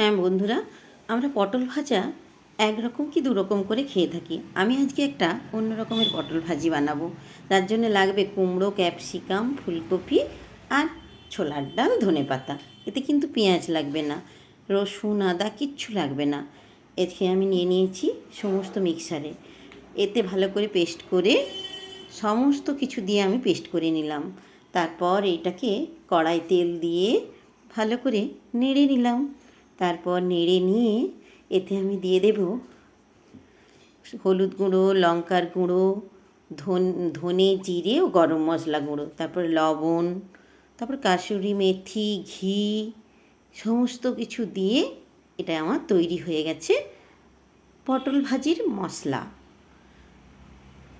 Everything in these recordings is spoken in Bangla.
হ্যাঁ বন্ধুরা, আমরা পটল ভাজা একরকম কি দুরকম করে খেয়ে থাকি? আমি আজকে একটা অন্য রকমের পটল ভাজি বানাবো। তার জন্য লাগবে কুমড়ো, ক্যাপসিকাম, ফুলকপি আর ছোলার ডাল, ধনে পাতা। এতে কিন্তু পেঁয়াজ লাগবে না, রসুন, আদা কিচ্ছু লাগবে না। এতে আমি নিয়ে নিয়েছি সমস্ত মিক্সারে। এতে ভালো করে পেস্ট করে সমস্ত কিছু দিয়ে আমি পেস্ট করে নিলাম। তারপর এটাকে কড়াই তেল দিয়ে ভালো করে নেড়ে নিলাম। তারপর নেড়ে নিয়ে এতে আমি দিয়ে দেব হলুদ গুঁড়ো, লঙ্কার গুঁড়ো, ধন, ধনে জিরে ও গরম মশলা গুঁড়ো, তারপর লবণ, তারপর কাসুরি মেথি, ঘি, সমস্ত কিছু দিয়ে এটা আমার তৈরি হয়ে গেছে পটল ভাজির মশলা।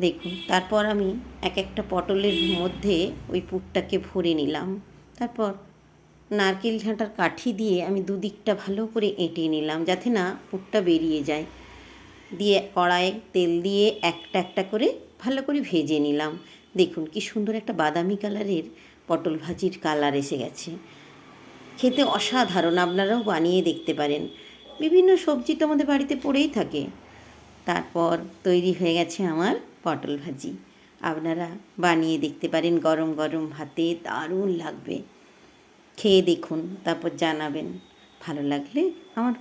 দেখুন, তারপর আমি এক একটা পটলের মধ্যে ওই পুরটাকে ভরে নিলাম। তারপর নারকেল ঝাঁটার কাঠি দিয়ে আমি দুদিকটা ভালো করে এঁটে নিলাম যাতে না পুরটা বেরিয়ে যায়। দিয়ে কড়াইয়ে তেল দিয়ে একটা একটা করে ভালো করে ভেজে নিলাম। দেখুন কি সুন্দর একটা বাদামি কালারের পটল ভাজির কালার এসে গেছে। খেতে অসাধারণ, আপনারাও বানিয়ে দেখতে পারেন। বিভিন্ন সবজি তো আমাদের বাড়িতে পড়েই থাকে। তারপর তৈরি হয়ে গেছে আমার পটল ভাজি। আপনারা বানিয়ে দেখতে পারেন, গরম গরম ভাতে দারুণ লাগবে। খেয়ে দেখুন তারপর জানাবেন। ভালো লাগলে আমার